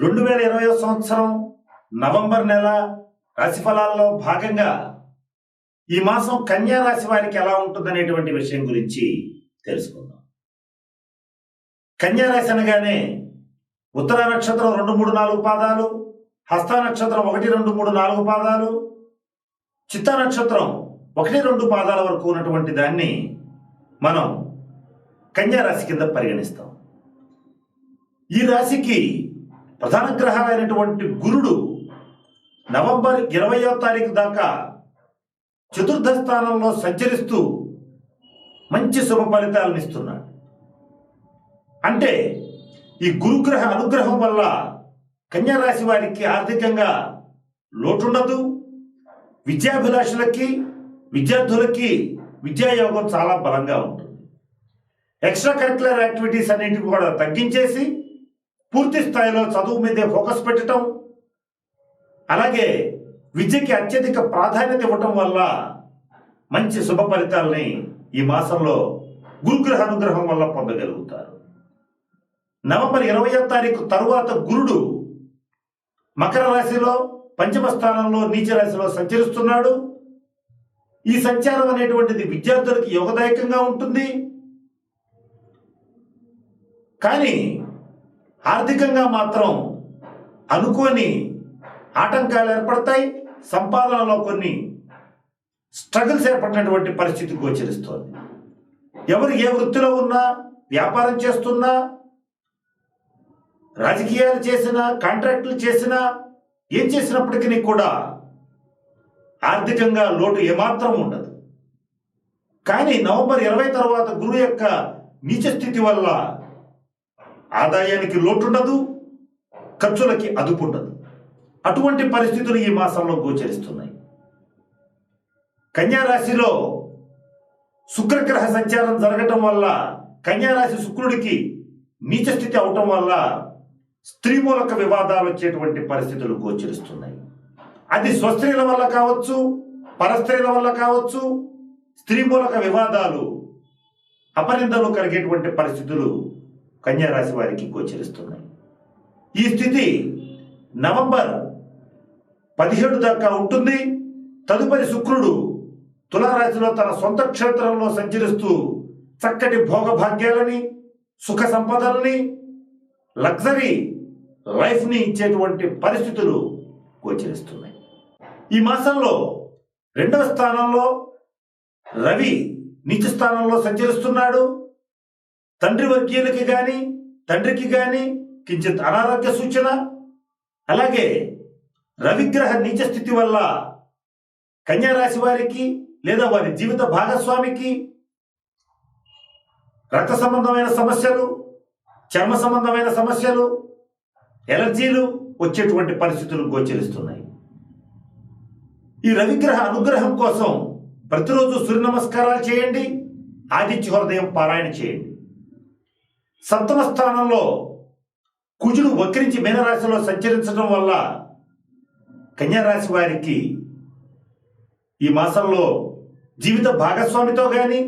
రెండు వేల ఇరవై సంవత్సరం నవంబర్ నెల రాశిఫలాల్లో భాగంగా ఈ మాసం కన్యా రాశి వారికి ఎలా ఉంటుందనేటువంటి విషయం గురించి తెలుసుకుందాం. కన్యా రాశి అనగానే ఉత్తర నక్షత్రం రెండు మూడు నాలుగు పాదాలు హస్త నక్షత్రం ఒకటి రెండు మూడు నాలుగు పాదాలు చిత్త నక్షత్రం ఒకటి రెండు పాదాల వరకు ఉన్నటువంటి దాన్ని మనం కన్యా రాశి కింద పరిగణిస్తాం. ఈ రాశికి ప్రధాన గ్రహాలైనటువంటి గురుడు నవంబర్ ఇరవయో తారీఖు దాకా చతుర్థ స్థానంలో సంచరిస్తూ మంచి శుభ ఫలితాలను ఇస్తున్నాడు. అంటే ఈ గురుగ్రహ అనుగ్రహం వల్ల కన్యా రాశి వారికి ఆర్థికంగా లోటుండదు. విద్యాభిలాషులకి విద్యార్థులకి విద్యాయోగం చాలా బలంగా ఉంటుంది. ఎక్స్ట్రా కరిక్యులర్ యాక్టివిటీస్ అన్నింటికి కూడా తగ్గించేసి పూర్తి స్థాయిలో చదువు మీదే ఫోకస్ పెట్టడం అలాగే విద్యకి అత్యధిక ప్రాధాన్యత ఇవ్వటం వల్ల మంచి శుభ ఫలితాలని ఈ మాసంలో గురుగ్రహ అనుగ్రహం వల్ల పొందగలుగుతారు. నవంబర్ ఇరవయో తారీఖు తరువాత గురుడు మకర రాశిలో పంచమ స్థానంలో నీచ రాశిలో సంచరిస్తున్నాడు. ఈ సంచారం అనేటువంటిది విద్యార్థులకు యోగదాయకంగా ఉంటుంది. కానీ ఆర్థికంగా మాత్రం అనుకోని ఆటంకాలు ఏర్పడతాయి సంపాదనలో కొన్ని స్ట్రగుల్స్ ఏర్పడినటువంటి పరిస్థితి గోచరిస్తోంది. ఎవరు ఏ వృత్తిలో ఉన్నా వ్యాపారం చేస్తున్నా రాజకీయాలు చేసినా కాంట్రాక్టులు చేసినా ఏం చేసినప్పటికీ కూడా ఆర్థికంగా లోటు ఏమాత్రం ఉండదు. కానీ నవంబర్ ఇరవై తర్వాత గురువు యొక్క నీచ స్థితి వల్ల ఆదాయానికి లోటుండదు ఖర్చులకి అదుపు ఉండదు అటువంటి పరిస్థితులు ఈ మాసంలో గోచరిస్తున్నాయి. కన్యారాశిలో శుక్రగ్రహ సంచారం జరగటం వల్ల కన్యా రాశి శుక్రుడికి నీచ స్థితి అవటం వల్ల స్త్రీ మూలక వివాదాలు వచ్చేటువంటి పరిస్థితులు గోచరిస్తున్నాయి. అది స్వస్త్రీల వల్ల కావచ్చు పరస్త్రీల వల్ల కావచ్చు స్త్రీ మూలక వివాదాలు అపనిందలు కలిగేటువంటి పరిస్థితులు కన్యారాశి వారికి గోచరిస్తున్నాయి. ఈ స్థితి నవంబర్ పదిహేడు దాకా ఉంటుంది. తదుపరి శుక్రుడు తులారాశిలో తన సొంత క్షేత్రంలో సంచరిస్తూ చక్కటి భోగభాగ్యాలని సుఖ సంపదలని లగ్జరీ లైఫ్ని ఇచ్చేటువంటి పరిస్థితులు గోచరిస్తున్నాయి. ఈ మాసంలో రెండవ స్థానంలో రవి నీచ స్థానంలో సంచరిస్తున్నాడు. తండ్రి వర్గీయులకి కానీ తండ్రికి కానీ కించిత్ అనారోగ్య సూచన. అలాగే రవిగ్రహ నీచ స్థితి వల్ల కన్యా రాశి వారికి లేదా వారి జీవిత భాగస్వామికి రక్త సంబంధమైన సమస్యలు చర్మ సంబంధమైన సమస్యలు ఎలర్జీలు వచ్చేటువంటి పరిస్థితులు గోచరిస్తున్నాయి. ఈ రవిగ్రహ అనుగ్రహం కోసం ప్రతిరోజు సూర్య నమస్కారాలు చేయండి ఆదిత్య హృదయం పారాయణ చేయండి. సప్తమ స్థానంలో కుజుడు వక్రించి మీనరాశిలో సంచరించడం వల్ల కన్యారాశి వారికి ఈ మాసంలో జీవిత భాగస్వామితో కానీ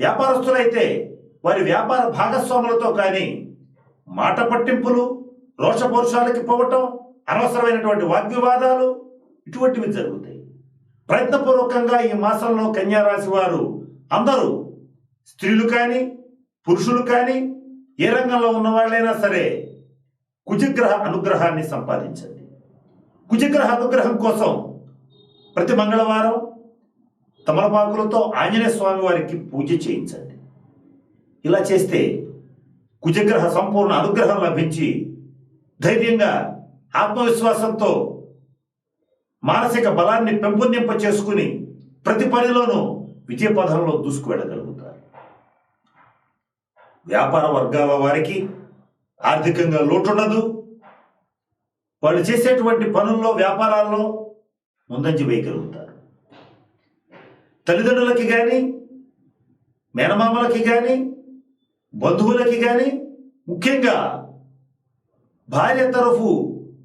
వ్యాపారస్తులైతే వారి వ్యాపార భాగస్వాములతో కానీ మాట పట్టింపులు రోషపోరుషాలకి పోవటం అనవసరమైనటువంటి వాగ్వివాదాలు ఇటువంటివి జరుగుతాయి. ప్రయత్నపూర్వకంగా ఈ మాసంలో కన్యారాశి వారు అందరూ స్త్రీలు కానీ పురుషులు కానీ ఏ రంగంలో ఉన్నవాళ్ళైనా సరే కుజగ్రహ అనుగ్రహాన్ని సంపాదించండి. కుజగ్రహ అనుగ్రహం కోసం ప్రతి మంగళవారం తమలపాకులతో ఆంజనేయ స్వామి వారికి పూజ చేయించండి. ఇలా చేస్తే కుజగ్రహ సంపూర్ణ అనుగ్రహం లభించి ధైర్యంగా ఆత్మవిశ్వాసంతో మానసిక బలాన్ని పెంపొందింప చేసుకుని ప్రతి పనిలోనూ విజయపథంలో దూసుకు వెళ్ళగలుగుతారు వ్యాపార వర్గాల వారికి ఆర్థికంగా లోటుండదు వాళ్ళు చేసేటువంటి పనుల్లో వ్యాపారాల్లో ముందంజ వేయగలుగుతారు. తల్లిదండ్రులకి కానీ మేనమామలకి కానీ బంధువులకి కానీ ముఖ్యంగా భార్య తరఫు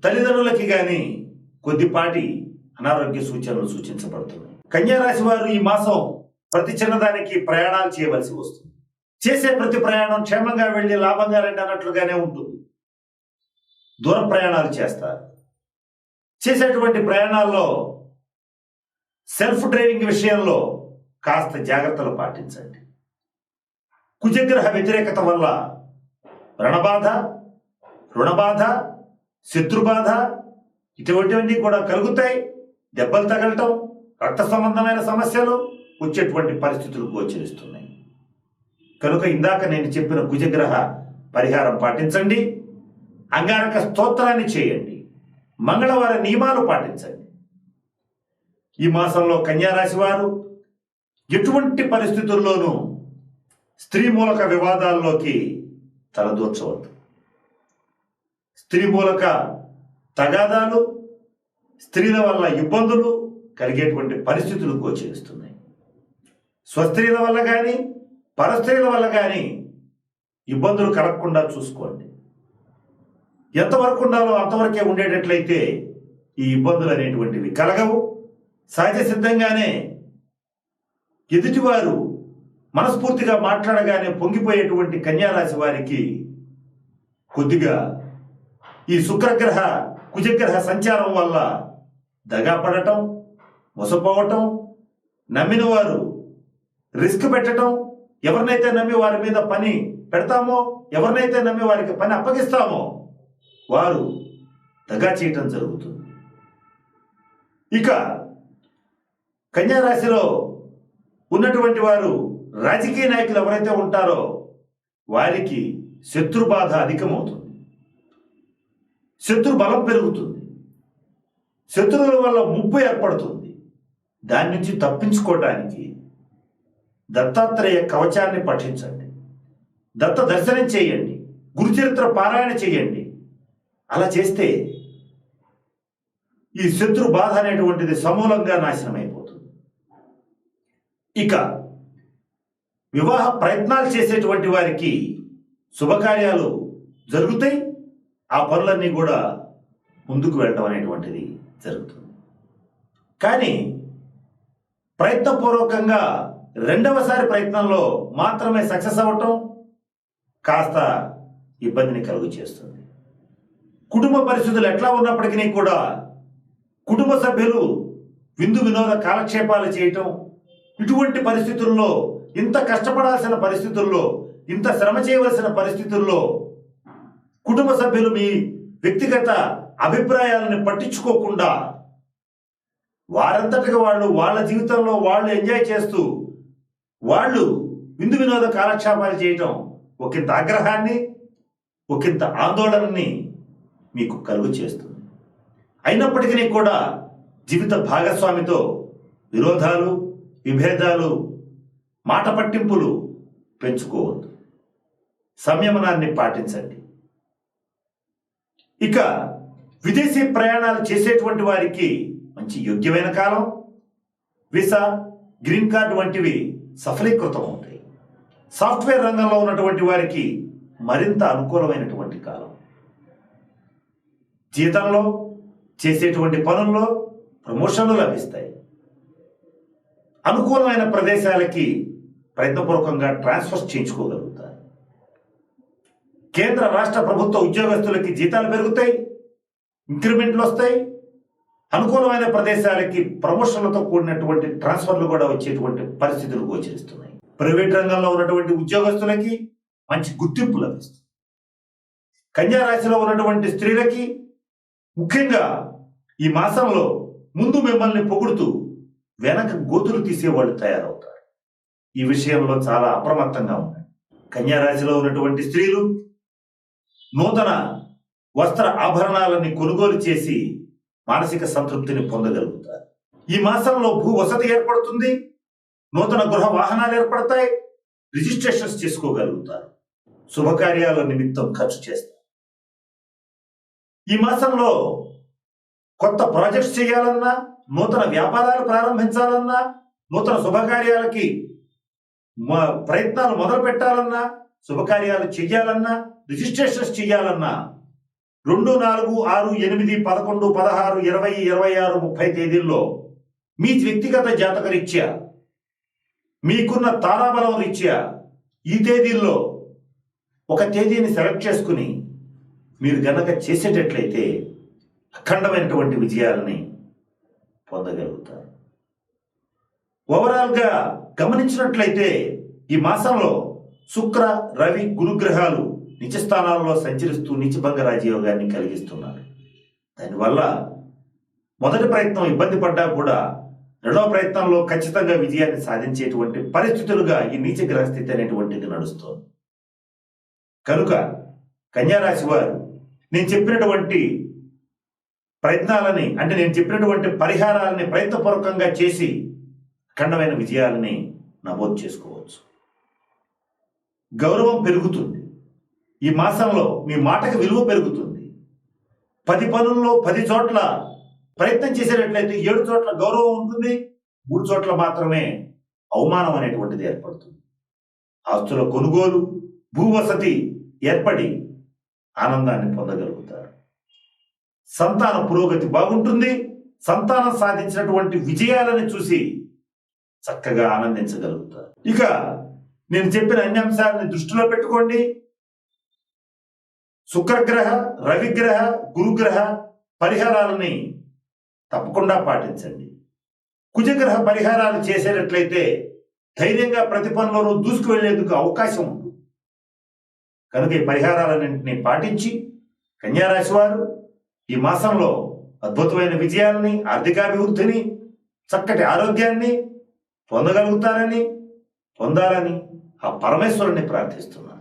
తల్లిదండ్రులకి కానీ కొద్దిపాటి అనారోగ్య సూచనలు సూచించబడుతున్నాయి. కన్యారాశి వారు ఈ మాసం ప్రతి చిన్నదానికి ప్రయాణాలు చేయవలసి వస్తుంది. చేసే ప్రతి ప్రయాణం క్షేమంగా వెళ్ళి లాభంగా రండి అన్నట్లుగానే ఉంటుంది. దూర ప్రయాణాలు చేస్తారు. చేసేటువంటి ప్రయాణాల్లో సెల్ఫ్ డ్రైవింగ్ విషయంలో కాస్త జాగ్రత్తలు పాటించండి. కుజగ్రహ వ్యతిరేకత వల్ల రణబాధ రుణబాధ శత్రుబాధ ఇటువంటివన్నీ కూడా కలుగుతాయి. దెబ్బలు తగలటం రక్త సంబంధమైన సమస్యలు వచ్చేటువంటి పరిస్థితులు గోచరిస్తున్నాయి. కనుక ఇందాక నేను చెప్పిన కుజగ్రహ పరిహారం పాటించండి. అంగారక స్తోత్రాన్ని చేయండి. మంగళవార నియమాలు పాటించండి. ఈ మాసంలో కన్యారాశి వారు ఎటువంటి పరిస్థితుల్లోనూ స్త్రీ మూలక వివాదాల్లోకి తలదూర్చవద్దు. స్త్రీ మూలక తగాదాలు స్త్రీల వల్ల ఇబ్బందులు కలిగేటువంటి పరిస్థితులు గోచరిస్తున్నాయి. స్వస్త్రీల వల్ల కానీ పరస్త్రీల వల్ల కానీ ఇబ్బందులు కలగకుండా చూసుకోండి. ఎంతవరకు ఉండాలో అంతవరకే ఉండేటట్లయితే ఈ ఇబ్బందులు అనేటువంటివి కలగవు. సహజ సిద్ధంగానే ఎదుటివారు మనస్ఫూర్తిగా మాట్లాడగానే పొంగిపోయేటువంటి కన్యారాశి వారికి కొద్దిగా ఈ శుక్రగ్రహ కుజగ్రహ సంచారం వల్ల దగా పడటం మోసపోవటం నమ్మిన వారు రిస్క్ పెట్టడం ఎవరినైతే నమ్మి వారి మీద పని పెడతామో ఎవరినైతే నమ్మి వారికి పని అప్పగిస్తామో వారు దగా చేయటం జరుగుతుంది. ఇక కన్యారాశిలో ఉన్నటువంటి వారు రాజకీయ నాయకులు ఎవరైతే ఉంటారో వారికి శత్రు బాధ అధికమవుతుంది. శత్రు బలం పెరుగుతుంది. శత్రువుల వల్ల ముప్పు ఏర్పడుతుంది. దాని నుంచి తప్పించుకోవడానికి దత్తాత్రేయ కవచాన్ని పఠించండి. దత్త దర్శనం చేయండి. గురుచరిత్ర పారాయణ చేయండి. అలా చేస్తే ఈ శత్రు బాధ అనేటువంటిది సమూలంగా నాశనం అయిపోతుంది ఇక వివాహ ప్రయత్నాలు చేసేటువంటి వారికి శుభకార్యాలు జరుగుతాయి. ఆ పనులన్నీ కూడా ముందుకు వెళ్ళడం అనేటువంటిది జరుగుతుంది. కానీ ప్రయత్నపూర్వకంగా రెండవసారి ప్రయత్నంలో మాత్రమే సక్సెస్ అవ్వటం కాస్త ఇబ్బందిని కలుగు చేస్తుంది కుటుంబ పరిస్థితులు ఎట్లా ఉన్నప్పటికీ కూడా కుటుంబ సభ్యులు విందు వినోద కాలక్షేపాలు చేయటం ఇటువంటి పరిస్థితుల్లో ఇంత కష్టపడాల్సిన పరిస్థితుల్లో ఇంత శ్రమ చేయవలసిన పరిస్థితుల్లో కుటుంబ సభ్యులు మీ వ్యక్తిగత అభిప్రాయాలను పట్టించుకోకుండా వారంతటిగా వాళ్ళు వాళ్ళ జీవితంలో వాళ్ళు ఎంజాయ్ చేస్తూ వాళ్ళు విందు వినోద కాలక్షేపాలు చేయటం ఒకంత ఆగ్రహాన్ని ఒకంత ఆందోళనని మీకు కలుగు చేస్తుంది. అయినప్పటికీ కూడా జీవిత భాగస్వామితో విరోధాలు విభేదాలు మాట పట్టింపులు పెంచుకోవద్దు. సంయమనాన్ని పాటించండి. ఇక విదేశీ ప్రయాణాలు చేసేటువంటి వారికి మంచి యోగ్యమైన కాలం వీసా గ్రీన్ కార్డు వంటివి సఫలీకృతం అవుతాయి సాఫ్ట్వేర్ రంగంలో ఉన్నటువంటి వారికి మరింత అనుకూలమైనటువంటి కాలం. జీతంలో చేసేటువంటి పనుల్లో ప్రమోషన్లు లభిస్తాయి. అనుకూలమైన ప్రదేశాలకి ప్రయత్నపూర్వకంగా ట్రాన్స్ఫర్ చేయించుకోగలుగుతారు. కేంద్ర రాష్ట్ర ప్రభుత్వ ఉద్యోగస్తులకి జీతాలు పెరుగుతాయి. ఇంక్రిమెంట్లు వస్తాయి. అనుకూలమైన ప్రదేశాలకి ప్రమోషన్లతో కూడినటువంటి ట్రాన్స్ఫర్లు కూడా వచ్చేటువంటి పరిస్థితులు గోచరిస్తున్నాయి. ప్రైవేట్ రంగంలో ఉన్నటువంటి ఉద్యోగస్తులకి మంచి గుర్తింపు లభిస్తుంది. కన్యా రాశిలో ఉన్నటువంటి స్త్రీలకి ముఖ్యంగా ఈ మాసంలో ముందు మిమ్మల్ని పొగుడుతూ వెనక గోతులు తీసేవాళ్ళు తయారవుతారు. ఈ విషయంలో చాలా అప్రమత్తంగా ఉండండి. కన్యా రాశిలో ఉన్నటువంటి స్త్రీలు నూతన వస్త్ర ఆభరణాలని కొనుగోలు చేసి మానసిక సంతృప్తిని పొందగలుగుతారు. ఈ మాసంలో భూ వసతి ఏర్పడుతుంది. నూతన గృహ వాహనాలు ఏర్పడతాయి. రిజిస్ట్రేషన్స్ చేసుకోగలుగుతారు. శుభకార్యాల నిమిత్తం ఖర్చు చేస్తారు. ఈ మాసంలో కొత్త ప్రాజెక్ట్స్ చేయాలన్నా నూతన వ్యాపారాలు ప్రారంభించాలన్నా నూతన శుభకార్యాలకి మ- ప్రయత్నాలు మొదలు పెట్టాలన్నా శుభకార్యాలు చేయాలన్నా రిజిస్ట్రేషన్స్ చేయాలన్నా రెండు నాలుగు ఆరు ఎనిమిది పదకొండు పదహారు ఇరవై ఇరవై ఆరు ముప్పై తేదీల్లో మీ వ్యక్తిగత జాతక రీత్యా మీకున్న తారాబలం రీత్యా ఈ తేదీల్లో ఒక తేదీని సెలెక్ట్ చేసుకుని మీరు గనక చేసేటట్లయితే అఖండమైనటువంటి విజయాలని పొందగలుగుతారు. ఓవరాల్గా గమనించినట్లయితే ఈ మాసంలో శుక్ర రవి గురుగ్రహాలు నిజ స్థానాల్లో సంచరిస్తూ నిజభంగ రాజయోగాన్ని కలిగిస్తున్నారు దానివల్ల మొదటి ప్రయత్నం ఇబ్బంది పడ్డా కూడా రెండవ ప్రయత్నంలో ఖచ్చితంగా విజయాన్ని సాధించేటువంటి పరిస్థితులుగా ఈ నీచ గ్రహస్థితి అనేటువంటిది నడుస్తోంది. కనుక కన్యారాశి వారు నేను చెప్పినటువంటి ప్రయత్నాలని అంటే నేను చెప్పినటువంటి పరిహారాలని ప్రయత్నపూర్వకంగా చేసి అఖండమైన విజయాలని నమోదు చేసుకోవచ్చు. గౌరవం పెరుగుతుంది. ఈ మాసంలో మీ మాటకు విలువ పెరుగుతుంది. పది పనుల్లో పది చోట్ల ప్రయత్నం చేసేటట్లయితే ఏడు చోట్ల గౌరవం ఉంటుంది. మూడు చోట్ల మాత్రమే అవమానం అనేటువంటిది ఏర్పడుతుంది. ఆస్తుల కొనుగోలు భూవసతి ఏర్పడి ఆనందాన్ని పొందగలుగుతారు. సంతాన పురోగతి బాగుంటుంది. సంతానం సాధించినటువంటి విజయాలను చూసి చక్కగా ఆనందించగలుగుతారు. ఇక నేను చెప్పిన అన్ని అంశాలని దృష్టిలో పెట్టుకోండి. శుక్రగ్రహ రవిగ్రహ గురుగ్రహ పరిహారాలని తప్పకుండా పాటించండి. కుజగ్రహ పరిహారాలు చేసేటట్లయితే ధైర్యంగా ప్రతి పనిలోనూ దూసుకువెళ్ళేందుకు అవకాశం ఉంది. కనుక ఈ పరిహారాలన్నింటినీ పాటించి కన్యారాశి వారు ఈ మాసంలో అద్భుతమైన విజయాలని ఆర్థికాభివృద్ధిని చక్కటి ఆరోగ్యాన్ని పొందగలుగుతారని పొందాలని ఆ పరమేశ్వరుని ప్రార్థిస్తున్నాను.